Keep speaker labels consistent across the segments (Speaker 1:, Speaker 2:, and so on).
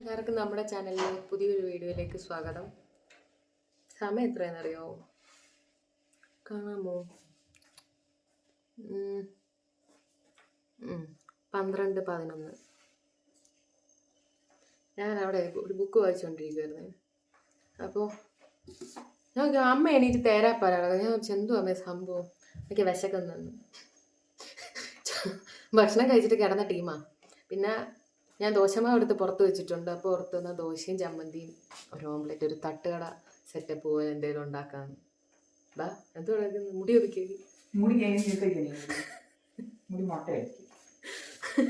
Speaker 1: എല്ലാവർക്കും നമ്മുടെ ചാനലിലെ പുതിയൊരു വീഡിയോയിലേക്ക് സ്വാഗതം. സമയം എത്രയാണെന്നറിയോ? കാണാമോ. പന്ത്രണ്ട് പതിനൊന്ന്. ഞാൻ അവിടെ ഒരു ബുക്ക് വായിച്ചുകൊണ്ടിരിക്കുവായിരുന്നു. അപ്പോൾ ഞാൻ അമ്മ എണീറ്റ് തേരാ ഞാൻ ചെന്തു അമ്മ സംഭവം? എനിക്ക് വിശക്കുന്നു ഭക്ഷണം കഴിച്ചിട്ട് കിടന്ന ടീമാ. പിന്നെ ഞാൻ ദോശമാവ് എടുത്ത് പുറത്ത് വെച്ചിട്ടുണ്ട്. അപ്പോൾ പുറത്ത് നിന്ന് ദോശയും ചമ്മന്തിയും ഒരു ഓംലെറ്റ് ഒരു തട്ടുകട സെറ്റപ്പ് പോലെ എന്തെങ്കിലും ഉണ്ടാക്കാം. ബാ എന്ത് പറയുന്നത് മുടി ഒതുക്കി
Speaker 2: മുടി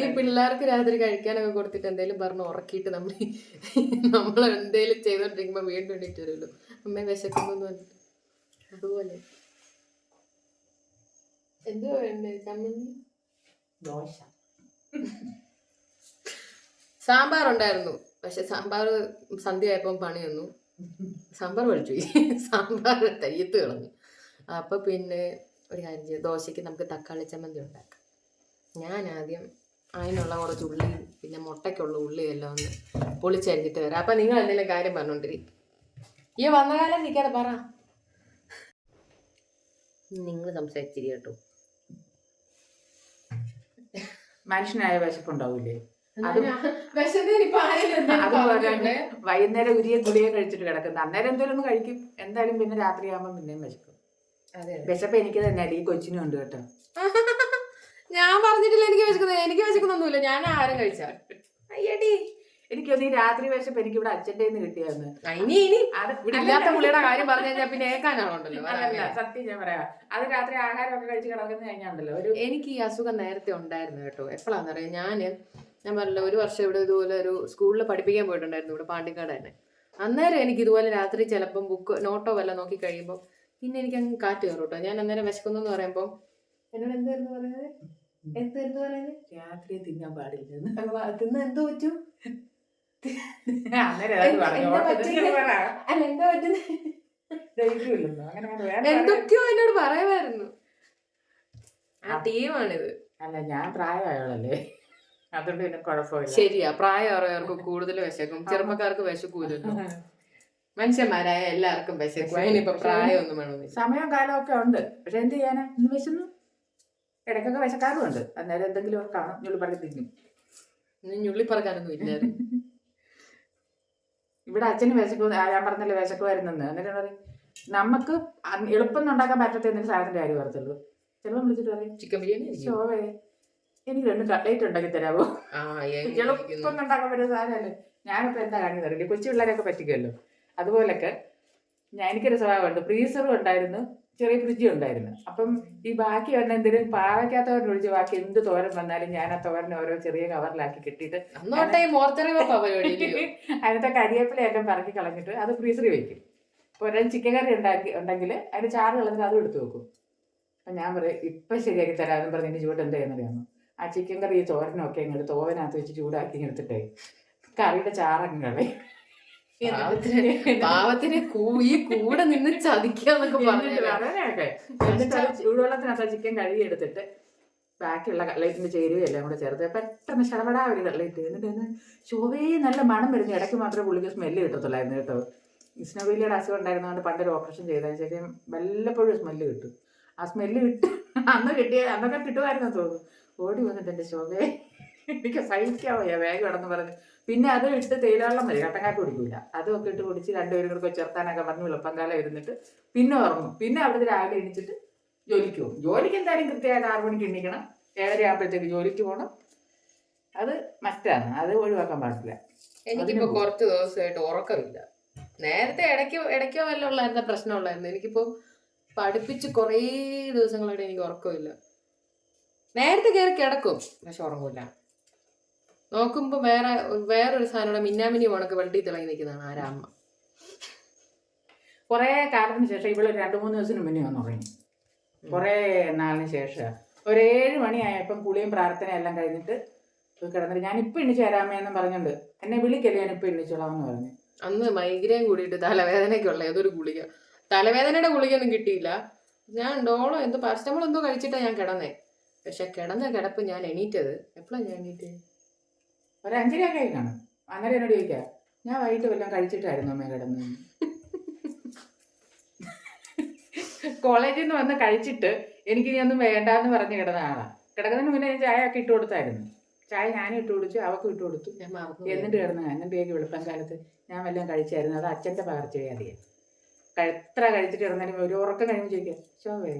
Speaker 1: ഈ പിള്ളേർക്ക് രാത്രി കഴിക്കാനൊക്കെ കൊടുത്തിട്ട് എന്തെങ്കിലും പറഞ്ഞ് ഉറക്കിയിട്ട് നമ്മൾ നമ്മൾ എന്തെങ്കിലും ചെയ്തോണ്ടിരിക്കുമ്പോൾ വീണ്ടും എണീറ്റ് വരുമല്ലോ. അമ്മ വിശക്കുന്നു അതുപോലെ. എന്തുവാ വേണ്ടേ? ചമ്മന്തി?
Speaker 2: ദോശ.
Speaker 1: സാമ്പാർ ഉണ്ടായിരുന്നു പക്ഷെ സാമ്പാർ സന്ധ്യ ആയപ്പം പണി വന്നു സാമ്പാർ പഠിച്ചു സാമ്പാർ തയ്യത്ത് കളഞ്ഞു. അപ്പൊ പിന്നെ ഒരു കാര്യം ചെയ്തു. ദോശയ്ക്ക് നമുക്ക് തക്കാളി ചമ്മന്തി ഉണ്ടാക്കാം. ഞാൻ ആദ്യം അതിനുള്ള കുറച്ച് ഉള്ളി പിന്നെ മുട്ടയ്ക്കുള്ള ഉള്ളി എല്ലാം ഒന്ന് പൊളിച്ചരിഞ്ഞിട്ട് വരാം. അപ്പൊ നിങ്ങൾ എന്തെങ്കിലും കാര്യം പറഞ്ഞോണ്ടിരി. ഈ വന്ന കാലം നിൽക്കാതെ പറ. നിങ്ങൾ സംസാരിച്ചിരി കേട്ടോ
Speaker 2: മനുഷ്യനായ വിശപ്പുണ്ടാവൂലേ?
Speaker 1: അതുപോലെ
Speaker 2: വൈകുന്നേരം ഉരിയ ഗുളിയെ കഴിച്ചിട്ട് കിടക്കുന്നത് അന്നേരം എന്തേലും ഒന്ന് കഴിക്കും. എന്തായാലും പിന്നെ രാത്രിയാകുമ്പോൾ പിന്നെയും വിശക്കും. വിശപ്പ് എനിക്ക് തന്നെ ഈ കൊച്ചിനും ഉണ്ട് കേട്ടോ.
Speaker 1: ഞാൻ പറഞ്ഞിട്ടില്ല എനിക്ക് വിശക്കുന്നത് എനിക്ക് വിശക്കുന്നൊന്നുമില്ല. ഞാൻ ആരും കഴിച്ചാൽ
Speaker 2: അയ്യടി. എനിക്കൊന്ന് ഈ രാത്രി വേഷം എനിക്ക് ഇവിടെ അച്ഛന്റെ നിന്ന് കിട്ടിയാന്ന്
Speaker 1: ഇനി ഇനി ഇവിടെ ഇല്ലാത്ത പുള്ളിയുടെ കാര്യം പറഞ്ഞു കഴിഞ്ഞാൽ പിന്നെ ഏക്കാനാണുണ്ടല്ലോ
Speaker 2: അതല്ല സത്യം ഞാൻ പറയാം. അത് രാത്രി ആഹാരമൊക്കെ കഴിച്ച് കിടക്കുന്ന കഴിഞ്ഞാണ്ടല്ലോ. ഒരു
Speaker 1: എനിക്ക് ഈ അസുഖം നേരത്തെ ഉണ്ടായിരുന്നു കേട്ടോ. എപ്പോഴാന്ന് പറയാം ഞാൻ ഞാൻ പറഞ്ഞല്ലോ ഒരു വർഷം ഇവിടെ ഇതുപോലെ ഒരു സ്കൂളിൽ പഠിപ്പിക്കാൻ പോയിട്ടുണ്ടായിരുന്നു ഇവിടെ പാണ്ടിക്കാട് തന്നെ അന്നേരം എനിക്ക് ഇതുപോലെ രാത്രി ചിലപ്പം ബുക്ക് നോട്ടോ വല്ല നോക്കി കഴിയുമ്പോൾ പിന്നെ എനിക്ക് അങ്ങ് കാറ്റ് കയറും കേട്ടോ. ഞാൻ അന്നേരം വിശക്കുന്നു എന്ന് പറയുമ്പോൾ എന്നോട് എന്തായിരുന്നു പറയുന്നത് എന്തായിരുന്നു പറയുന്നത്
Speaker 2: രാത്രി തിന്നാൻ പാടില്ല
Speaker 1: തിന്നാൻ തിന്ന് എന്തോ പറ്റൂ? എന്തൊക്കെയോ എന്നോട് പറയുമായിരുന്നു. ആ ടീമാണിത്.
Speaker 2: അല്ല ഞാൻ പ്രായമായവളല്ലേ. അതുകൊണ്ട് പിന്നെ കുഴപ്പമില്ല.
Speaker 1: ശരിയാ പ്രായമായവർക്ക് കൂടുതൽ വിശക്കും. ചെറുപ്പക്കാർക്ക് വിശക്കൂലല്ലോ. മനുഷ്യന്മാരായ എല്ലാവർക്കും വിശക്കും. അതിനിപ്പോ പ്രായമൊന്നും വേണമെന്നില്ല.
Speaker 2: സമയം കാലം ഒക്കെ ഉണ്ട്. പക്ഷെ എന്ത് ചെയ്യാനാ? ഇന്ന് വിശന്നു. ഇടയ്ക്കൊക്കെ വിശക്കാറുണ്ട് അന്നേരം എന്തെങ്കിലും കാണും ഞുള്ളിപ്പറക്കി തിന്നും.
Speaker 1: ഞുള്ളിപ്പറക്കാനൊന്നും ഇല്ലായിരുന്നു.
Speaker 2: ഇവിടെ അച്ഛന് വിശക്ക് ഞാൻ പറഞ്ഞല്ലോ വരുന്നെന്ന് എന്നിട്ട് പറയും നമുക്ക് എളുപ്പം ഉണ്ടാക്കാൻ പറ്റാത്ത എന്തെങ്കിലും സാധനത്തിന്റെ കാര്യം പറയത്തുള്ളൂ ചിലപ്പോൾ വിളിച്ചിട്ട് പറയും
Speaker 1: ചിക്കൻ ബിരിയാണി.
Speaker 2: ശോഭേ എനിക്ക് രണ്ട് കട്ട്ലേറ്റ് ഉണ്ടാക്കി തരാമോ എളുപ്പം? ഉണ്ടാക്കാൻ പറ്റുന്ന സാധനമല്ലേ. ഞാനിപ്പോ എന്താ കാണിച്ചു തരില്ലേ കൊച്ചു പിള്ളേരെയൊക്കെ പറ്റിക്കുമല്ലോ. അതുപോലൊക്കെ ഞാൻ എനിക്കൊരു സ്വഭാവമുണ്ട്. ഫ്രീസറും ഉണ്ടായിരുന്നു. ചെറിയ ഫ്രിഡ്ജ് ഉണ്ടായിരുന്നു. അപ്പം ഈ ബാക്കി വന്ന എന്തെങ്കിലും പാവയ്ക്കാത്തവരുടെ ഒഴിച്ച് ബാക്കി എന്ത് തോരൻ വന്നാലും ഞാൻ ആ തോരനെ ഓരോ ചെറിയ കവറിലാക്കി കിട്ടിയിട്ട്? അതിനകത്തെ കരിയേപ്പിലയെല്ലാം പറക്കി കളഞ്ഞിട്ട് അത് ഫ്രീസറിൽ വെക്കും. ഇപ്പോൾ ഒരാൾ ചിക്കൻ കറി ഉണ്ടാക്കി ഉണ്ടെങ്കിൽ അതിന് ചാറ് കളഞ്ഞിട്ട് അതും എടുത്തു വെക്കും. അപ്പം ഞാൻ പറയും ഇപ്പം ശരിയാക്കി തരാമെന്ന് പറഞ്ഞ് എന്റെ ചൂട് എന്താ ചെയ്യുന്നറിയാമോ ആ ചിക്കൻ കറി ഈ തോരനൊക്കെ ഇങ്ങോട്ട് തോവനകത്ത് വെച്ച് ചൂടാക്കി എടുത്തിട്ടേ കറിയുടെ ചാറങ്ങ് കളയും.
Speaker 1: പാവത്തിന് പാവത്തിന് ഈ കൂടെ നിന്ന് ചതിക്കാന്നൊക്കെ പറഞ്ഞിട്ട്
Speaker 2: എന്നിട്ട് എന്നിട്ട് ചൂടുവെള്ളത്തിനകത്ത് ചിക്കൻ കഴുകി എടുത്തിട്ട് ബാക്കിയുള്ള കട്ട്ലേറ്റിന്റെ ചേരുവ എല്ലാം കൂടെ ചേർത്ത് പെട്ടെന്ന് ശടപടാ ഒരു കട്ട്ലേറ്റ് എന്നിട്ട് ചൊവ്വേ നല്ല മണം വരുന്നു. ഇടയ്ക്ക് മാത്രമേ പുള്ളിക്ക് സ്മെല്ല് കിട്ടത്തുള്ളായിരുന്നു കേട്ടോ. ഇസ്നോബീലിയുടെ അസുഖം ഉണ്ടായിരുന്നതുകൊണ്ട് പണ്ടൊരു ഓപ്പറേഷൻ ചെയ്തതിന് ശേഷം വല്ലപ്പോഴും സ്മെല്ല് കിട്ടും. ആ സ്മെല്ല് കിട്ടി അന്ന് കിട്ടിയ അന്നൊക്കെ കിട്ടുമായിരുന്നു തോന്നുന്നു. ഓടി വന്നിട്ട് എന്റെ ശോഭയെ എനിക്ക് സഹിക്കാൻ വയ്യ വേഗം ഇടന്ന് പറഞ്ഞ് പിന്നെ അത് ഇട്ട് തേയിലവെള്ളം മതി കട്ടങ്ങാക്ക് കുടിക്കൂല. അതൊക്കെ ഇട്ട് കുടിച്ച് രണ്ടുപേരും കൂടെ ചെറുത്താനൊക്കെ പറഞ്ഞ് വെളുപ്പംകാലം ഇരുന്നിട്ട് പിന്നെ ഉറങ്ങും. പിന്നെ അവിടുത്തെ രാവിലെ എണീച്ചിട്ട് ജോലിക്ക് പോകും. ജോലിക്ക് എന്തായാലും കൃത്യമായിട്ട് ആറ് മണിക്ക് എണീക്കണം. ഏഴര ആകുമ്പോഴത്തേക്ക് ജോലിക്ക് പോകണം അത് മസ്റ്റാണ് അത് ഒഴിവാക്കാൻ പാടില്ല.
Speaker 1: എനിക്കിപ്പോ കുറച്ച് ദിവസമായിട്ട് ഉറക്കമില്ല. നേരത്തെ ഇടയ്ക്ക് ഇടയ്ക്കോ വല്ല ഉള്ളായിരുന്ന. പ്രശ്നമുള്ളായിരുന്നു എനിക്കിപ്പോ പഠിപ്പിച്ച് കുറേ ദിവസങ്ങളായിട്ട് എനിക്ക് ഉറക്കമില്ല. നേരത്തെ കയറി കിടക്കും. പക്ഷെ ഉറങ്ങൂല. നോക്കുമ്പോ വേറെ വേറൊരു സാധനം മിന്നാമിനി ഉണക്ക് വെള്ളി തിളങ്ങി നിൽക്കുന്നതാണ് ആരാമ്മ
Speaker 2: കുറേ കാലത്തിന് ശേഷം ഇവിടെ രണ്ട് മൂന്ന് ദിവസത്തിന് മുന്നേ വന്ന് ഉറങ്ങി. കുറേ നാളിന് ശേഷം. ഒരു ഏഴ് മണിയായപ്പം കുളിയും പ്രാർത്ഥനയും എല്ലാം കഴിഞ്ഞിട്ട് കിടന്നിട്ട് ഞാൻ ഇപ്പം എണ്ണിച്ച് തരാമേ എന്നും പറഞ്ഞുണ്ട് എന്നെ വിളിക്കല്ലേ ഞാൻ ഇപ്പം എണ്ണിച്ചോളാം എന്ന് പറഞ്ഞു.
Speaker 1: അന്ന് മൈഗ്രേൻ കൂടിയിട്ട് തലവേദനയ്ക്കുള്ള ഏതൊരു ഗുളിക. തലവേദനയുടെ ഗുളികയൊന്നും കിട്ടിയില്ല. ഞാൻ ഡോളോ എന്തോ പാരസ്റ്റമോൾ എന്തോ കഴിച്ചിട്ടാണ് ഞാൻ കിടന്നേ. പക്ഷെ കിടന്ന കിടപ്പ് ഞാൻ എണീറ്റത്. എപ്പോഴാണ് ഞാൻ എണീറ്റ്?
Speaker 2: ഒരു അഞ്ചരയൊക്കെ ആയി കാണും അന്നേരം എന്നോട് ചോദിക്കാം ഞാൻ വൈകിട്ട് വല്ലതും കഴിച്ചിട്ടായിരുന്നു അമ്മ കിടന്നു? കോളേജിൽ നിന്ന് വന്ന് കഴിച്ചിട്ട് എനിക്ക് ഇനി ഒന്നും വേണ്ടാന്ന് പറഞ്ഞ് കിടന്ന ആളാ. കിടക്കുന്നതിന് മുന്നേ ഞാൻ ചായ ഒക്കെ ഇട്ട് കൊടുത്തായിരുന്നു. ചായ ഞാനും ഇട്ട് കൊടുത്തു അവക്കും ഇട്ട് കൊടുത്തു. എന്നിട്ട് കിടന്നു എന്നിട്ടേക്ക് വെളുപ്പം കാലത്ത്? ഞാൻ വല്ലതും കഴിച്ചായിരുന്നു. അത് അച്ഛന്റെ പകർച്ചവ്യാധിയാണ് എത്ര കഴിച്ചിട്ട് കിടന്നാലും ഒരു ഉറക്കം കഴിയുമ്പോൾ ചോദിക്കാം ശോഭേ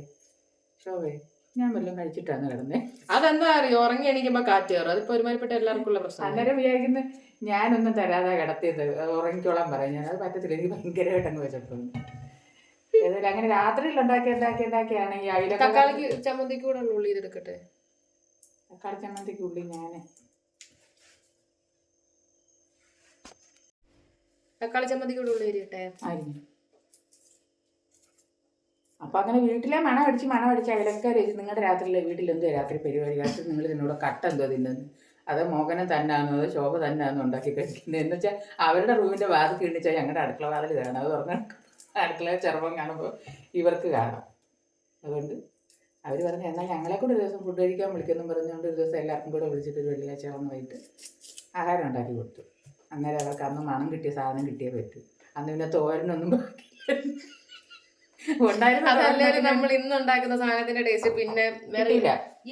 Speaker 2: ശോഭേ. ഞാൻ വല്ലതും കഴിച്ചിട്ടാണ് കിടന്നേ.
Speaker 1: അതെന്താ അറിയോ? ഉറങ്ങി എണീക്കുമ്പോ കാറ്റ് കയറും. അതിപ്പോ ഒരുമാതിരിപ്പെട്ട എല്ലാവർക്കും ഉള്ള പ്രശ്നം
Speaker 2: അന്നേരം വിചാരിക്കുന്നത് ഞാനൊന്നും തരാതെ കിടത്തിയത്. ഉറങ്ങിക്കോളാൻ പറയാം. ഞാൻ അത് പറ്റത്തില്ല. എനിക്ക് ഭയങ്കരമായിട്ട് അങ്ങ് വെച്ചിട്ടുണ്ട് ഏതായാലും അങ്ങനെ രാത്രിയിൽ ഉണ്ടാക്കി ഉണ്ടാക്കി ഉണ്ടാക്കിയാണ് ഈ അയില
Speaker 1: തക്കാളിക്ക് ചമ്മന്തിക്ക് കൂടെ ഉള്ളി ഇതെടുക്കട്ടെ?
Speaker 2: തക്കാളി ചമ്മന്തിക്ക് ഉള്ളി ഞാൻ
Speaker 1: തക്കാളി ചമ്മന്തിക്ക് കൂടെ ഉള്ളി ഇരിട്ടെ
Speaker 2: അരിഞ്ഞു. അപ്പൊ അങ്ങനെ വീട്ടിലെ മണം അടിച്ച് മണം അടിച്ച് അയലക്കാർ നിങ്ങളുടെ രാത്രിയിൽ വീട്ടിലെന്തോ രാത്രി പരിപാടി? കാണിച്ചു നിങ്ങൾ നിന്നോട് കട്ട എന്തോ തിന്നുന്നു? അത് മോഹനം തന്നാന്നോ? അതോ ശോഭ തന്നാന്നോ ഉണ്ടാക്കി കഴിക്കുന്നത് എന്ന് വെച്ചാൽ അവരുടെ റൂമിന്റെ വാതിൽ കിണിച്ചാൽ ഞങ്ങളുടെ അടുക്കള വാതിൽ കാണാം. അത് പറഞ്ഞ അടുക്കള ചെറുപ്പം കാണുമ്പോൾ ഇവർക്ക് കാണാം. അതുകൊണ്ട് അവർ പറഞ്ഞു എന്നാൽ ഞങ്ങളെ കൂടെ ഒരു ദിവസം ഫുഡ് കഴിക്കാൻ വിളിക്കുന്നു പറഞ്ഞുകൊണ്ട് ഒരു ദിവസം എല്ലാവർക്കും കൂടെ വിളിച്ചിട്ട് വെള്ളിയാഴ്ച വന്ന് വൈകിട്ട് ആഹാരം ഉണ്ടാക്കി കൊടുത്തു. അന്നേരം അവർക്ക് അന്ന് മണം കിട്ടിയ സാധനം കിട്ടിയേ പറ്റൂ. അന്ന് പിന്നെ തോരനൊന്നും ബാക്കിയില്ല.
Speaker 1: അതല്ലാതെ നമ്മൾ ഇന്ന് ഉണ്ടാക്കുന്ന സാധനത്തിന്റെ ടേസ്റ്റ് പിന്നെ വേറെ.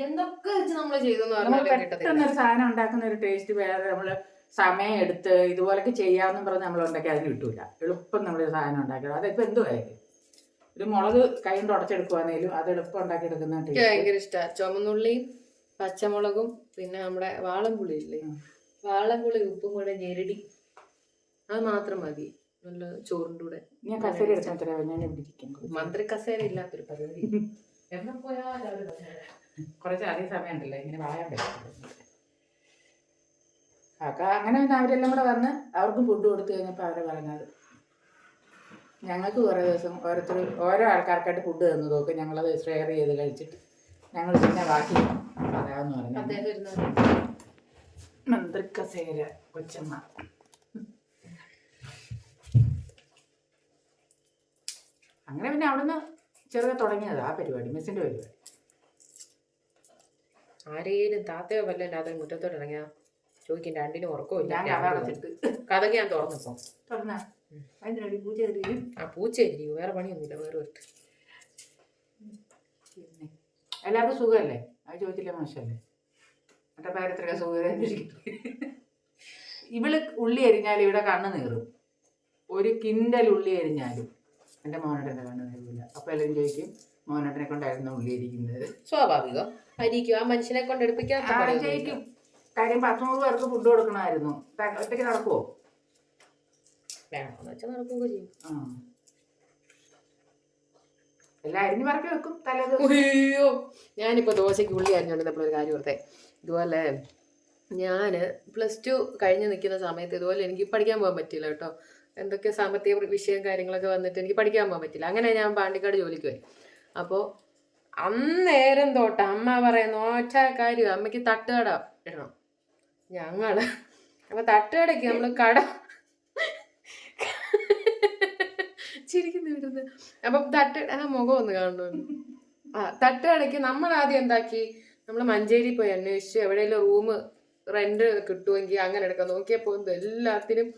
Speaker 1: എന്തൊക്കെ വെച്ച് നമ്മൾ ചെയ്തെന്ന്
Speaker 2: നമ്മൾ
Speaker 1: പറഞ്ഞാലും കിട്ടത്തില്ല.
Speaker 2: പെട്ടെന്ന് ഒരു സാധനം ഉണ്ടാക്കുന്ന ഒരു ടേസ്റ്റ് വേറെ നമ്മൾ സമയം എടുത്ത് ഇതുപോലൊക്കെ ചെയ്യാമെന്നും പറഞ്ഞ് നമ്മൾ ഉണ്ടാക്കി അതിന് കിട്ടൂല. എളുപ്പം നമ്മൾ സാധനം ഉണ്ടാക്കുക അതിപ്പോ എന്തുമായിരിക്കും ഒരു മുളക് കൈ കൊണ്ട് ഉടച്ചെടുക്കുവാന്നേലും അത് എളുപ്പം ഉണ്ടാക്കിയെടുക്കുന്ന
Speaker 1: എനിക്ക്
Speaker 2: ടേസ്റ്റ്
Speaker 1: ഭയങ്കര ഇഷ്ടമാണ് ചുമന്നുള്ളിയും പച്ചമുളകും പിന്നെ നമ്മുടെ വാളംപുളി ഇല്ലേ?
Speaker 2: വാളൻപുളി
Speaker 1: വാളംപുളി ഉപ്പും കൂടെ ഞെരടി. അത് മാത്രം മതി. നല്ല ചോറിന്റെ കൂടെ
Speaker 2: ഞാൻ കസേര എടുക്കാൻ തരാം. ഞാൻ ഇവിടെ
Speaker 1: മന്ത്രി കസേര ഇല്ലാത്തൊരു പരിപാടി. എവിടെ പോയാലും.
Speaker 2: കുറച്ച് അധികം സമയം ഉണ്ടല്ലോ ഇങ്ങനെ വായാൻ പറ്റില്ല. കാക്ക അങ്ങനെ പിന്നെ അവരെല്ലാം കൂടെ വന്ന് അവർക്കും ഫുഡ് കൊടുത്തു കഴിഞ്ഞപ്പോൾ അവരെ പറഞ്ഞത്. ഞങ്ങൾക്ക് കുറേ ദിവസം ഓരോരുത്തർ ഓരോ ആൾക്കാർക്കായിട്ട് ഫുഡ് തന്നു നോക്കും ഞങ്ങളത് ഷെയർ ചെയ്ത് കഴിച്ചിട്ട് ഞങ്ങൾ പിന്നെ ബാക്കി പറയാമെന്ന് പറഞ്ഞു.
Speaker 1: മന്ത്രി കസേര
Speaker 2: മന്ത്രിക്കസേര കൊച്ചമ്മ. അങ്ങനെ പിന്നെ അവിടുന്ന് ചെറുതെ തുടങ്ങിയത് ആ പരിപാടി മെസ്സിന്റെ പരിപാടി.
Speaker 1: ആരേലും താത്തയോ വല്ല രാത്രി മുറ്റത്തോട്ട് ഇറങ്ങിയാ ചോദിക്കും രണ്ടിനും ഉറക്കമില്ല
Speaker 2: ഞാൻ കഥ അടച്ചിട്ട്.
Speaker 1: കഥക്ക് ഞാൻ തുറന്നിപ്പോ
Speaker 2: തുറന്ന? പൂജ കയറി
Speaker 1: ആ പൂച്ച ഇരിക്കും വേറെ പണിയൊന്നുമില്ല വേറെ ഒരുത്ത്
Speaker 2: പിന്നെ. എല്ലാവർക്കും സുഖമല്ലേ? അത് ചോദിച്ചില്ല മോശമല്ലേ? മറ്റേ പാരത്രിക സുഖം ഇവൾ ഉള്ളി അരിഞ്ഞാൽ ഇവിടെ കണ്ണ് നീറും. ഒരു കിൻഡൽ ഉള്ളി അരിഞ്ഞാലും. എന്റെ മോനേട്ടന്റെ കണ്ണ് നീറില്ല അപ്പോൾ എല്ലാവരും ചോദിക്കും മോനോട്ടനെ കൊണ്ടായിരുന്നു ഉള്ളിയിരിക്കുന്നത്
Speaker 1: സ്വാഭാവികം. ആയിരിക്കും ആ മനുഷ്യനെ കൊണ്ട് എടുപ്പിക്കാത്ത.
Speaker 2: ജയിക്കും കാര്യം പത്തുനൂറ് പേർക്ക് ഫുഡ് കൊടുക്കണമായിരുന്നു. ഒറ്റയ്ക്ക് നടക്കുമോ
Speaker 1: വേണമെന്ന് വെച്ചാൽ നടക്കുകയൊക്കെ ചെയ്യും.
Speaker 2: ആ. എല്ലാം അരിഞ്ഞ് പറക്കി വെക്കും തലേത്
Speaker 1: അയ്യോ. ഞാനിപ്പോൾ ദോശയ്ക്ക് ഉള്ളി അരിഞ്ഞുകൊണ്ടിരുന്നപ്പോൾ ഒരു കാര്യം ഓർത്തേ. ഇതുപോലെ ഞാൻ പ്ലസ് ടു കഴിഞ്ഞ് നിൽക്കുന്ന സമയത്ത് ഇതുപോലെ എനിക്ക് പഠിക്കാൻ പോകാൻ പറ്റില്ല കേട്ടോ. എന്തൊക്കെ സാമ്പത്തിക വിഷയം കാര്യങ്ങളൊക്കെ വന്നിട്ട് എനിക്ക് പഠിക്കാൻ പോകാൻ പറ്റില്ല. അങ്ങനെ ഞാൻ പാണ്ടിക്കാട് ജോലിക്ക് പോയി. അപ്പോൾ അന്നേരം തൊട്ട് അമ്മ പറയുന്ന ഒറ്റ കാര്യം അമ്മയ്ക്ക് തട്ടുകട ഇടണം. ഞങ്ങൾ അപ്പൊ തട്ടുകടയ്ക്ക് നമ്മൾ കട ചിരിക്കുന്നു വിടുന്നത് അപ്പം തട്ട് ആ മുഖം ഒന്ന് കാണുന്നു. ആ തട്ടുകടയ്ക്ക് നമ്മൾ ആദ്യം എന്താക്കി? നമ്മൾ മഞ്ചേരി പോയി അന്വേഷിച്ചു എവിടെയെങ്കിലും റൂം റെന്റ് കിട്ടുമെങ്കിൽ അങ്ങനെ എടുക്കാൻ നോക്കിയപ്പോൾ എല്ലാത്തിനും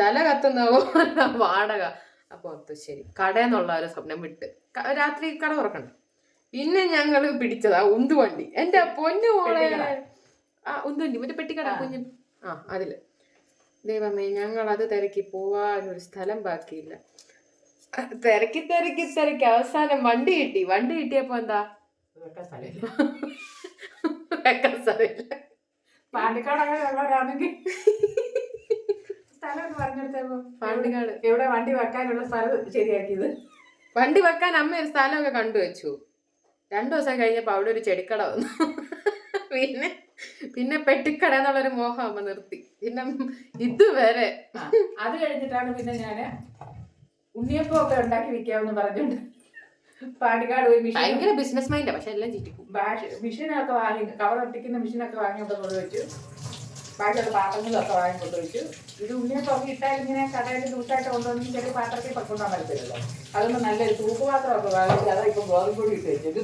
Speaker 1: തല കത്തുന്ന പോലെ വാടക. അപ്പോൾ അത് ശരി. കടയെന്നുള്ള ഒരു സ്വപ്നം വിട്ട്. രാത്രി കട തുറക്കണ്ട. പിന്നെ ഞങ്ങൾ പിടിച്ചതാ ഉന്തുവണ്ടി. എന്റെ പൊന്നു മോളെ.
Speaker 2: പെട്ടിക്കട.
Speaker 1: ആ ഉന്തുവണ്ടി. മറ്റേ പെട്ടിക്കട. കുഞ്ഞു. ആ അതിൽ. ദൈവമേ ഞങ്ങൾ അത് തിരക്കി പോവാനൊരു സ്ഥലം ബാക്കിയില്ല. തിരക്കി തിരക്കി തിരക്കി. അവസാനം വണ്ടി കിട്ടി. വണ്ടി കിട്ടിയപ്പോ എന്താ? വെക്കാൻ സ്ഥലമില്ല.
Speaker 2: പാലക്കാട് അങ്ങനെ ഉള്ളവരാണെങ്കിൽ സ്ഥലം
Speaker 1: പാണ്ടിക്കാട്.
Speaker 2: വണ്ടി വെക്കാനുള്ള സ്ഥലം ശരിയാക്കിയത്?
Speaker 1: വണ്ടി വെക്കാൻ അമ്മ ഒരു സ്ഥലമൊക്കെ കണ്ടുവച്ചു രണ്ടു ദിവസം കഴിഞ്ഞപ്പോ അവിടെ ഒരു ചെടിക്കട വന്നു. പിന്നെ പിന്നെ പെട്ടിക്കട എന്നുള്ളൊരു മോഹം അമ്മ നിർത്തി. പിന്നെ ഇതുവരെ
Speaker 2: അത് കഴിഞ്ഞിട്ടാണ് പിന്നെ ഞാൻ ഉണ്ണിയപ്പം ഒക്കെ ഉണ്ടാക്കി വിൽക്കാമെന്ന് പറഞ്ഞുകൊണ്ട് പാണ്ടിക്കാട് പോയി മിഷൻ
Speaker 1: ഭയങ്കര ബിസിനസ് മൈൻഡാ പക്ഷെ എല്ലാം
Speaker 2: ചിരിക്കും മിഷീനൊക്കെ വാങ്ങി കവർ ഒട്ടിക്കുന്ന മിഷീനൊക്കെ വാങ്ങി ഇവിടെ കൊണ്ടുവച്ചു ബാക്കിയുള്ള പാത്രങ്ങളൊക്കെ വാങ്ങി കൊണ്ടുവച്ചു ഇത് ഒക്കെ ഇട്ടാൽ ഇങ്ങനെ കടയിൽ ലൂസായിട്ട് കൊണ്ടുവന്ന് ചെറിയ പാത്രത്തിൽ കൊണ്ടുപോകാൻ പറ്റത്തില്ലല്ലോ. അതൊന്നും നല്ലൊരു തൂക്കുപാത്രമൊക്കെ വാങ്ങിച്ച് അതാ ഇപ്പം ഗോതമ്പൊടി ഇട്ട് വെച്ചത്.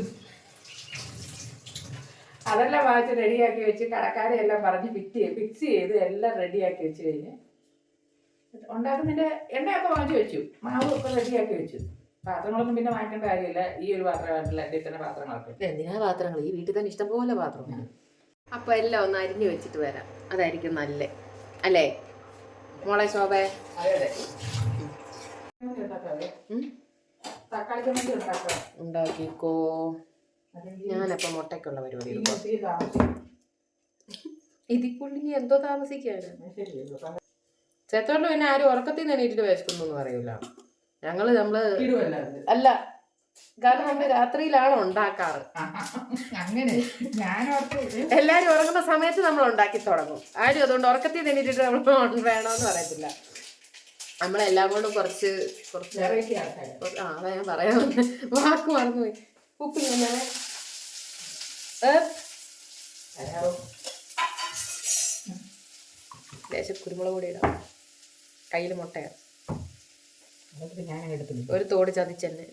Speaker 2: അതെല്ലാം വാങ്ങിച്ച് റെഡിയാക്കി വെച്ച് കടക്കാരെ എല്ലാം പറഞ്ഞ് ഫിറ്റ് ചെയ്ത് ഫിക്സ് ചെയ്ത് എല്ലാം റെഡിയാക്കി വെച്ച് കഴിഞ്ഞ് ഉണ്ടാക്കുന്നതിന്റെ എണ്ണയൊക്കെ വാങ്ങിച്ചു വെച്ചു. മാവ് ഒക്കെ റെഡിയാക്കി വെച്ചു. പാത്രങ്ങളൊന്നും പിന്നെ വാങ്ങിക്കേണ്ട കാര്യമില്ല. ഈ ഒരു പാത്രമായിട്ടില്ല എന്റെ ഇത്തരം പാത്രങ്ങളൊക്കെ.
Speaker 1: എന്തിനാ പാത്രങ്ങൾ? ഈ വീട്ടിൽ തന്നെ ഇഷ്ടംപോലെ പാത്രം അപ്പൊ എല്ലാം ഒന്ന് അരിഞ്ഞു വെച്ചിട്ട് വരാം. അതായിരിക്കും നല്ലേ. അല്ലേ? മോളെ ശോഭേ. ഉണ്ടാക്കിക്കോ. ഞാനപ്പോ മുട്ടയ്ക്കുള്ള പരിപാടി ഇതിക്കുള്ളിൽ എന്തോ താമസിക്കാണ്. ചേത്തോണ്ട് പിന്നെ ആരും ഉറക്കത്തിൽ നിന്ന് എണീറ്റിട്ട് വിശക്കുന്നു പറയൂല.
Speaker 2: ഞങ്ങൾ നമ്മൾ
Speaker 1: അല്ല കാരണം അമ്മ രാത്രിയിലാണ് ഉണ്ടാക്കാറ്.
Speaker 2: അങ്ങനെ.
Speaker 1: എല്ലാരും ഉറങ്ങുന്ന സമയത്ത് നമ്മൾ ഉണ്ടാക്കി തുടങ്ങും. ആരും അതുകൊണ്ട് ഉറക്കത്തിൽ നിന്നിട്ട് നമ്മൾ വേണമെന്ന് പറയത്തില്ല. നമ്മളെല്ലാം കൊണ്ടും കുറച്ച് കുറച്ച് ആ അതാ ഞാൻ പറയാൻ. വാക്ക് മറന്നുപോയി ഉപ്പിങ്ങനെ. ലേശം കുരുമുളക് കൂടി ഇടാം. കയ്യിൽ മുട്ടയാണ് ഒരു തോട് ചതിച്ചെന്നെ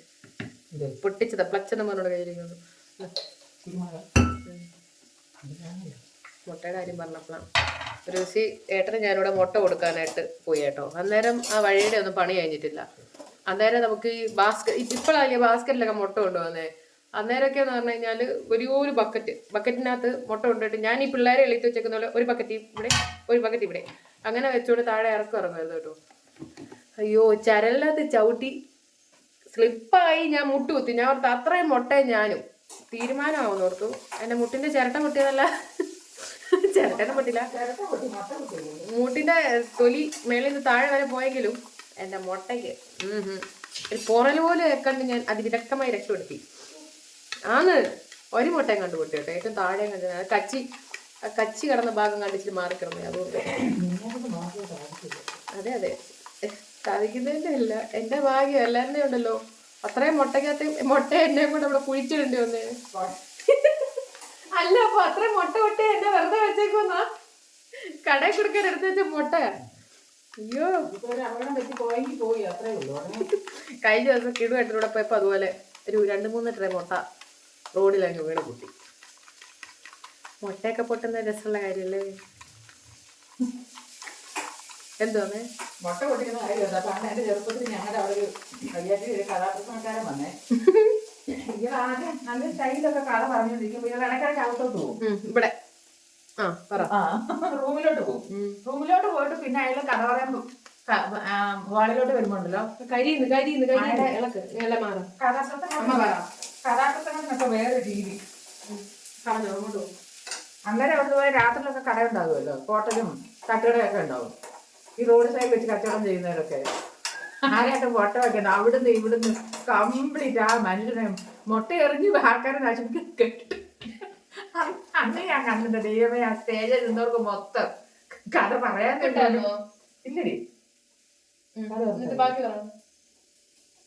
Speaker 1: പൊട്ടിച്ചത് പ്ലച്ചെന്ന് പറഞ്ഞോട് കയ്യിലിരിക്കുന്നു
Speaker 2: കുരുമുളക്.
Speaker 1: ഉം.
Speaker 2: അത് ഞാനല്ല.
Speaker 1: മുട്ടയുടെ കാര്യം പറഞ്ഞപ്പോഴാണ് ഒരു ദിവസം ഏട്ടന് ഞാനിവിടെ മുട്ട കൊടുക്കാനായിട്ട് പോയി കേട്ടോ. അന്നേരം ആ വഴിയുടെ ഒന്നും പണി കഴിഞ്ഞിട്ടില്ല. അന്നേരം നമുക്ക് ഈ ബാസ്കറ്റ് ഇപ്പോഴാണ് ബാസ്ക്കറ്റിലൊക്കെ മുട്ട കൊണ്ടുവന്നേ. അന്നേരമൊക്കെ എന്ന് പറഞ്ഞു കഴിഞ്ഞാൽ വലിയൊരു ബക്കറ്റ് ബക്കറ്റിനകത്ത് മുട്ട കൊണ്ടുപോയിട്ട് ഞാൻ ഈ പിള്ളേരെ എളിത്ത് വെച്ചേക്കുന്ന പോലെ ഒരു ബക്കറ്റ് ഇവിടെ ഒരു ബക്കറ്റ് ഇവിടെ. അങ്ങനെ വെച്ചുകൊണ്ട് താഴെ ഇറക്കം ഇറങ്ങുമായിരുന്നു കേട്ടോ. അയ്യോ ചരലിനകത്ത് ചവിട്ടി സ്ലിപ്പായി ഞാൻ മുട്ട് കുത്തി. ഞാൻ ഓർത്ത് അത്രയും മുട്ടയും ഞാനും. തീരുമാനമാവുന്നു ഓർത്തു എന്റെ മുട്ടിന്റെ ചിരട്ട പൊട്ടിയതല്ല. ചിരട്ടനെ പൊട്ടില്ല.
Speaker 2: മുട്ടിന്റെ മുട്ട
Speaker 1: തൊലി മേളിൽ നിന്ന് താഴെ വരെ പോയെങ്കിലും എന്റെ മുട്ടയ്ക്ക്. ഒരു പുറൽ പോലെ കണ്ട് ഞാൻ അതിവിദഗ്ധമായി രക്ഷപ്പെടുത്തി. ആന്ന് ഒരു മുട്ടയും കണ്ടു പൊട്ടി ഏറ്റവും താഴെ കണ്ടു കച്ചി കച്ചി കടന്ന ഭാഗം കണ്ടിച്ചിട്ട് മാറി അതുകൊണ്ട്. അതെ അതെ. സാധിക്കുന്നതിന്റെ അല്ല എന്റെ ഭാഗ്യം എല്ലാവരുടെയും ഉണ്ടല്ലോ അത്രയും മുട്ടയ്ക്കകത്ത് മുട്ട എന്നെ കൂടെ ഇവിടെ കുഴിച്ചിടേണ്ടി വന്നേ. അല്ല അപ്പൊ അത്രയും മുട്ട മുട്ട എന്നെ വെറുതെ വെച്ചേക്കുന്ന? കടയിൽ കൊടുക്കാൻ എടുത്ത് വെച്ച മുട്ട. അയ്യോ. കഴിഞ്ഞ ദിവസം കിടുവായിട്ടിലൂടെ പോയപ്പോ അതുപോലെ ഒരു രണ്ട് മൂന്ന് ട്രേ മുട്ട റോഡിലങ്ങ് വീണ് കുട്ടി മുട്ടയൊക്കെ പൊട്ടുന്ന രസമുള്ള കാര്യല്ലേ? എന്തോന്നേ?
Speaker 2: മുട്ട പൊട്ടിക്കുന്ന കാര്യമുണ്ട് അപ്പൊ അന്ന് എന്റെ ചെറുപ്പത്തിൽ ഞങ്ങളുടെ അവിടെ ഒരു കയ്യാറ്റി ഒരു കഥാപ്രസംഗക്കാരൻ വന്നേ. ആദ്യം നല്ല സ്റ്റൈലൊക്കെ കഥ പറഞ്ഞോണ്ടിരിക്കുമ്പോ ഇയാൾ ഇടയ്ക്കിടയ്ക്ക് അകത്തോട്ട് പോകും.
Speaker 1: ഇവിടെ. ആ പറ.
Speaker 2: റൂമിലോട്ട് പോകും. റൂമിലോട്ട് പോയിട്ട് പിന്നെ അയാൾ കഥ പറയാൻ വാളിലോട്ട് വരുമ്പോണ്ടല്ലോ.
Speaker 1: കരിയുന്നു കരിയുന്നു കരിയുന്നു. ഇളക്ക് ഇല മാറും. അമ്മ പറ.
Speaker 2: കഥാപ്രസംഗത്തിനൊക്കെ വേറെ രീതി.
Speaker 1: പറഞ്ഞോ അങ്ങോട്ട് പോ.
Speaker 2: അവിടെ പോയ രാത്രിയിലൊക്കെ കട ഉണ്ടാകുമല്ലോ ഹോട്ടലും തട്ടുകടയൊക്കെ ഉണ്ടാവും. ഈ റോഡ് സൈഡ് വെച്ച് കച്ചവടം ചെയ്യുന്നവരൊക്കെ. ആരായിട്ട് മുട്ട വെക്കുന്നത് അവിടുന്ന് ഇവിടുന്ന് കംപ്ലീറ്റ് ആ മനുഷ്യനെ മുട്ട എറിഞ്ഞ് ആൾക്കാരെ നശിപ്പിക്കും കേട്ടിട്ട്. അന്ന് ഞാൻ കണ്ടിട്ട് ദൈവമേ ആ സ്റ്റേജിൽ നിന്നവർക്ക് മൊത്തം കഥ പറയാൻ? ഇല്ലടി.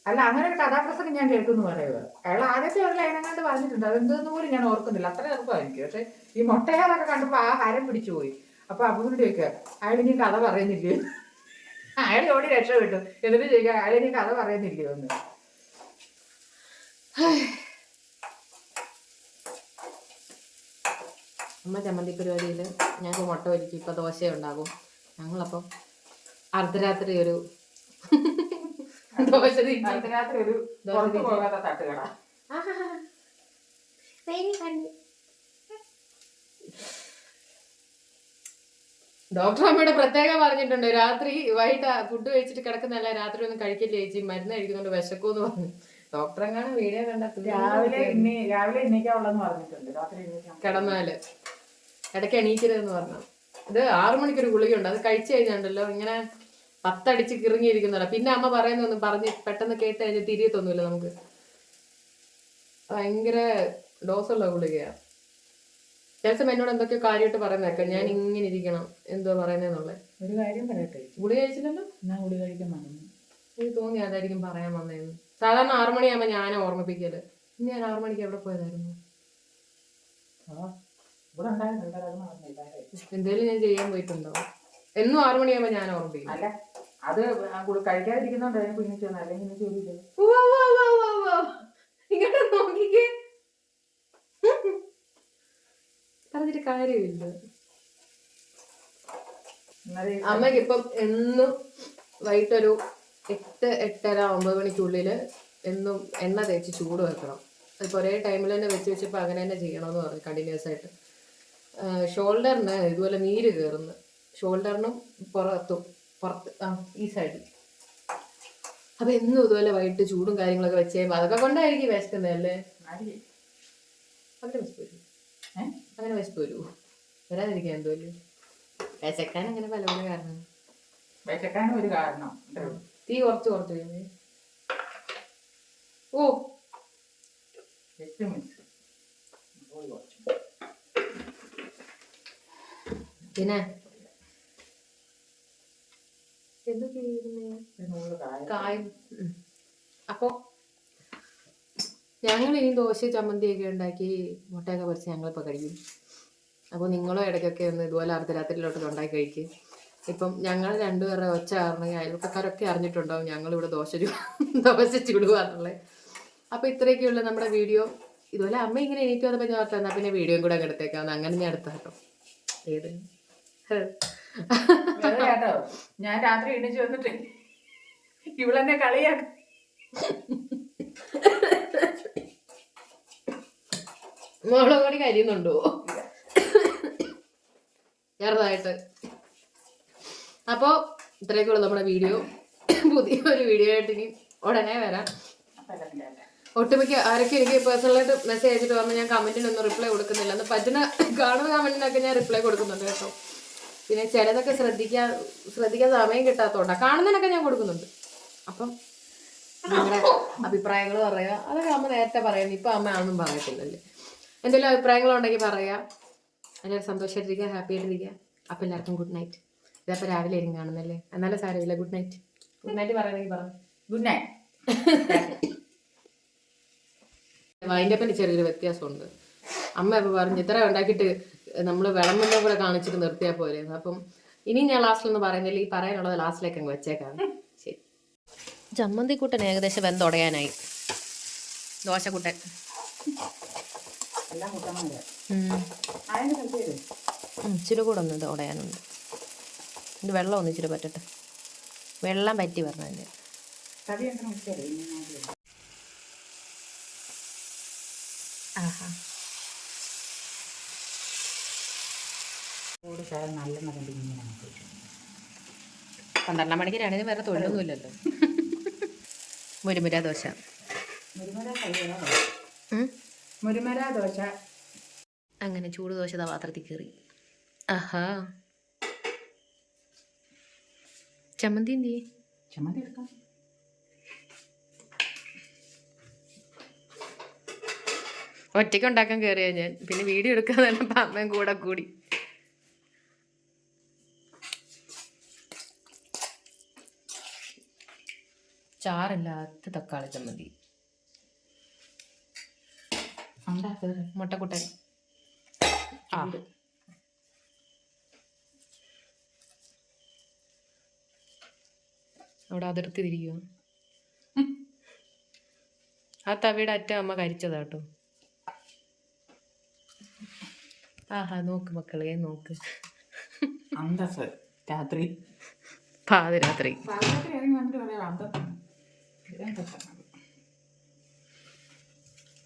Speaker 2: അല്ല അങ്ങനെ ഒരു കഥാപ്രസംഗം ഞാൻ കേൾക്കുന്നു പറയുക അയാൾ ആദ്യത്തെ ഒരു ലൈനങ്ങാണ്ട് പറഞ്ഞിട്ടുണ്ട്. അതെന്തോന്ന് പോലും ഞാൻ ഓർക്കുന്നില്ല. അത്ര എളുപ്പമായിരിക്കും പക്ഷെ ഈ മുട്ടയാളൊക്കെ കണ്ടപ്പോ ആ ഹരം പിടിച്ചു പോയി അപ്പൊ അപ്പനോട് ചോദിക്കുക അയാൾ ഇനി കഥ പറയുന്നില്ലേ? അയാൾ ഓടി രക്ഷപ്പെട്ടു എന്നിട്ട് ചോദിക്കുക അയാൾ ഇനി കഥ പറയുന്നില്ലേ? ഒന്ന്
Speaker 1: അമ്മ ചമ്മന്തി പരിപാടിയിൽ ഞങ്ങൾക്ക് മുട്ട ഒരുക്കി ഇപ്പൊ ദോശ ഉണ്ടാകും. ഞങ്ങളപ്പം അർദ്ധരാത്രി ഒരു ദോശ
Speaker 2: അർദ്ധരാത്രി ഒരു പോകാത്ത തട്ടുകട.
Speaker 1: ഡോക്ടർ അമ്മയുടെ പ്രത്യേകം പറഞ്ഞിട്ടുണ്ട്. രാത്രി വൈകിട്ട് ഫുഡ് കഴിച്ചിട്ട് കിടക്കുന്നല്ല രാത്രി ഒന്നും കഴിക്കില്ല ചേച്ചി. മരുന്ന് കഴിക്കുന്നുണ്ട് വിശക്കൂന്ന് പറഞ്ഞു. ഡോക്ടർ എങ്ങാണ് വീഡിയോ കണ്ട
Speaker 2: രാവിലെ രാവിലെ എണ്ണീക്കാവുള്ളെന്ന് പറഞ്ഞിട്ടുണ്ട്. രാത്രി
Speaker 1: കിടന്നാൽ. ഇടയ്ക്ക് എണീക്കരുതെന്ന് പറഞ്ഞു. ഇത് ആറു മണിക്കൊരു ഗുളികയുണ്ട്. അത് കഴിച്ചു കഴിഞ്ഞാണ്ടല്ലോ ഇങ്ങനെ പത്തടിച്ച് കിറങ്ങിയിരിക്കുന്നതാ. പിന്നെ അമ്മ പറയുന്നൊന്നും പറഞ്ഞ് പെട്ടെന്ന് കേട്ട് കഴിഞ്ഞാൽ തിരിയത്തൊന്നുമില്ല നമുക്ക്. ഭയങ്കര ഡോസുള്ള ഗുളികയാ. ചില എന്നോട് എന്തൊക്കെയോ കാര്യമായിട്ട് പറയുന്നേക്കാം ഞാൻ ഇങ്ങനെ ഇരിക്കണം. എന്തോ പറയുന്നേന്നുള്ളത്
Speaker 2: ഒരു കാര്യം പറയട്ടെ.
Speaker 1: ഗുളി കഴിച്ചില്ലല്ലോ?
Speaker 2: ഞാൻ ഗുളി കഴിക്കാൻ മറന്നു.
Speaker 1: എനിക്ക് തോന്നി അതായിരിക്കും പറയാൻ വന്നേന്ന് സാധാരണ ആറു മണിയാകുമ്പോൾ ഞാൻ ഓർമ്മിപ്പിക്കൽ. ഇന്ന് ഞാൻ ആറു മണിക്ക് എവിടെ പോയതായിരുന്നു? എന്തേലും ഞാൻ ചെയ്യാൻ പോയിട്ടുണ്ടോ? എന്നും ആറു മണിയാകുമ്പോൾ ഞാൻ ഓർമ്മിപ്പിക്കും.
Speaker 2: അല്ല അത് കഴിക്കാതിരിക്കുന്നോണ്ട് അതിനെ കുഞ്ഞിച്ചു വന്നു അല്ലെങ്കിൽ.
Speaker 1: ഇങ്ങോട്ട് നോക്കിക്കേ. പറഞ്ഞിട്ട് കാര്യമില്ല അമ്മയ്ക്ക് ഇപ്പം എന്നും വൈകിട്ടൊരു എട്ട് എട്ടര ഒമ്പത് മണിക്കുള്ളിൽ എന്നും എണ്ണ തേച്ച് ചൂട് വെക്കണം. അതിപ്പോൾ ഒരേ ടൈമിൽ തന്നെ വെച്ച് വെച്ചപ്പോൾ അങ്ങനെ തന്നെ ചെയ്യണമെന്ന് പറഞ്ഞു കണ്ടിന്യൂസ് ആയിട്ട്. ഷോൾഡറിന് ഇതുപോലെ നീര് കയറുന്നു ഷോൾഡറിനും പുറത്തും പുറത്ത് ആ ഈ സൈഡിൽ അപ്പം എന്നും ഇതുപോലെ വൈകിട്ട് ചൂടും കാര്യങ്ങളൊക്കെ വെച്ച് കഴിയുമ്പോൾ അതൊക്കെ കൊണ്ടായിരിക്കും വിശക്കുന്നതല്ലേ?
Speaker 2: ആടി.
Speaker 1: അങ്ങനെ വിശപ്പ് വരും
Speaker 2: ഏ?
Speaker 1: അങ്ങനെ വിശപ്പ് വരുമോ വരാതിരിക്കാൻ എന്തോ വിശക്കാൻ അങ്ങനെ പല പല കാരണം.
Speaker 2: വിശക്കാൻ ഒരു കാരണം.
Speaker 1: തീ കുറച്ച് കുറച്ച് കഴിഞ്ഞ് ഓ.
Speaker 2: എട്ട് മിനിറ്റ്.
Speaker 1: പിന്നെ? എന്തൊക്കെ
Speaker 2: കായ
Speaker 1: കായം ഉം. അപ്പൊ ഞങ്ങൾ ഇനി ദോശ ചമ്മന്തിയൊക്കെ ഉണ്ടാക്കി മുട്ടയൊക്കെ പറിച്ച് ഞങ്ങളിപ്പോൾ കഴിക്കും. അപ്പോൾ നിങ്ങളും ഇടയ്ക്കൊക്കെ ഒന്ന് ഇതുപോലെ അർദ്ധരാത്രിയിലോട്ട് ഉണ്ടാക്കി കഴിക്കും. ഇപ്പം ഞങ്ങൾ രണ്ടുപേരുടെ ഒച്ച കാരണമെങ്കിൽ അയൽപ്പക്കാരൊക്കെ അറിഞ്ഞിട്ടുണ്ടാവും ഞങ്ങളിവിടെ ദോശ ദോശ ചൂടുവാറുള്ളത് അപ്പോൾ ഇത്രയൊക്കെയുള്ള നമ്മുടെ വീഡിയോ. ഇതുപോലെ അമ്മ ഇങ്ങനെ എനിക്ക് വന്നപ്പോൾ ഞാൻ ഓർത്തു, പിന്നെ വീഡിയോ കൂടെ അങ്ങ് എടുത്തേക്കാം അങ്ങനെ ഞാൻ എടുത്ത കേട്ടോ ഏത്?
Speaker 2: കേട്ടോ. ഞാൻ രാത്രി എണീച്ച് വന്നിട്ട് ഇവളെന്നെ കളിയാക്കും
Speaker 1: മുളക് കൂടി കരിയുന്നുണ്ടോ. ചെറുതായിട്ട്. അപ്പോൾ ഇത്രയൊക്കെയുള്ള നമ്മുടെ വീഡിയോ. പുതിയൊരു വീഡിയോ ആയിട്ട് ഇനി ഉടനെ വരാം. ഒട്ടുമിക്ക ആരൊക്കെ എനിക്ക് പേഴ്സണലായിട്ട് മെസ്സേജ് അയച്ചിട്ട് പറഞ്ഞാൽ ഞാൻ കമന്റിനൊന്നും റിപ്ലൈ കൊടുക്കുന്നില്ല. എന്ന് പറ്റുന്ന കാണുന്ന കമന്റിനൊക്കെ ഞാൻ റിപ്ലൈ കൊടുക്കുന്നുണ്ട് കേട്ടോ. പിന്നെ ചിലതൊക്കെ ശ്രദ്ധിക്കാൻ ശ്രദ്ധിക്കാൻ സമയം കിട്ടാത്തതുകൊണ്ടാണ് കാണുന്നതിനൊക്കെ ഞാൻ കൊടുക്കുന്നുണ്ട്. അപ്പം നിങ്ങളുടെ അഭിപ്രായങ്ങൾ പറയുക. അതൊക്കെ അമ്മ നേരത്തെ പറയുന്നു. ഇപ്പം അമ്മ ആണെന്നും പറയത്തില്ലല്ലേ? എന്തെങ്കിലും അഭിപ്രായങ്ങളുണ്ടെങ്കിൽ പറയാം. എല്ലാവരും സന്തോഷമായിട്ടിരിക്കുക ഹാപ്പി ആയിട്ടിരിക്കുക അപ്പം എല്ലാവർക്കും ഗുഡ് നൈറ്റ് ഇതപ്പോൾ രാവിലെ ആയിരിക്കും കാണുന്നല്ലേ എന്നാലും സാരമില്ല. ഗുഡ് നൈറ്റ് ഗുഡ് നൈറ്റ് പറയണമെങ്കിൽ പറ.
Speaker 2: ഗുഡ് നൈറ്റ്
Speaker 1: അതിന്റെ പിന്നെ ചെറിയൊരു വ്യത്യാസമുണ്ട്. അമ്മ ഇപ്പോൾ പറഞ്ഞു ഇത്ര ഉണ്ടാക്കിയിട്ട് നമ്മൾ വിളമ്പുന്ന കൂടെ കാണിച്ചിട്ട് നിർത്തിയാൽ പോരെ? അപ്പം ഇനി ഞാൻ ലാസ്റ്റിലൊന്ന് പറയുന്നില്ല. ഈ പറയാനുള്ളത് ലാസ്റ്റിലേക്ക് അങ്ങ് വെച്ചേക്കാം. ശരി. ചമ്മന്തിക്കുട്ടൻ ഏകദേശം വെന്തുടയാനായി. ദോശക്കുട്ടൻ.
Speaker 2: എല്ലാം
Speaker 1: ഇച്ചിരി കൂടെ ഒന്ന് ഇത് ഉടയാനുണ്ട്. ഇത് വെള്ളം ഒന്ന് ഇച്ചിരി പറ്റട്ടെ? വെള്ളം പറ്റി
Speaker 2: പറഞ്ഞതിന്റെ
Speaker 1: ആഹാ. പന്ത്രണ്ടാം മണിക്ക് രണ്ടിന് വേറെ തൊഴിലൊന്നുമില്ലല്ലോ. മുരുമുര ദോശ.
Speaker 2: മുരുമര. മുരുമര ദോശ.
Speaker 1: അങ്ങനെ ചൂട് ദോശ പാത്രത്തിൽ കയറി ആഹാ. ചമ്മന്തി എന്തി
Speaker 2: ചമ്മന്തി എടുക്കാം.
Speaker 1: ഒറ്റയ്ക്ക് ഉണ്ടാക്കാൻ കയറിയാ ഞാൻ. പിന്നെ വീഡിയോ എടുക്കാൻ തന്നെ അമ്മയും കൂടെ കൂടി. ചാറില്ലാത്ത തക്കാളി ചമ്മന്തി. മുട്ടക്കുട്ടൻ ആ. അവിടെ അതിർത്തി തിരിക്കുക ആ തവിയുടെ അറ്റം അമ്മ കരിച്ചതാ കേട്ടോ. ആഹാ നോക്ക് മക്കളെ നോക്ക്.
Speaker 2: രാത്രി.
Speaker 1: പാതിരാത്രി.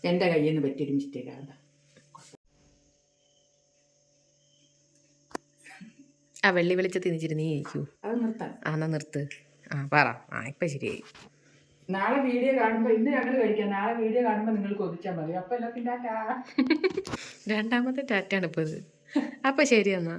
Speaker 2: എന്റെ കയ്യിൽ നിന്ന് പറ്റിയൊരു മിസ്റ്റേക്കാണ്
Speaker 1: ആ വെള്ളി നിന്നിച്ചിട്ട് നീ ഇരിക്കൂ
Speaker 2: അത് നിർത്താം.
Speaker 1: ആ എന്നാ നിർത്ത്. ആ പറ. ആ ഇപ്പം ശരിയായി.
Speaker 2: നാളെ വീഡിയോ കാണുമ്പോൾ ഇന്ന് ഞങ്ങൾ കഴിക്കാം. നാളെ വീഡിയോ കാണുമ്പോൾ നിങ്ങൾ കൊതിച്ചാൽ മതി അപ്പം ടാറ്റാ.
Speaker 1: രണ്ടാമത്തെ ടാറ്റാണ് ഇപ്പോൾ ഇത്. അപ്പം ശരി എന്നാ.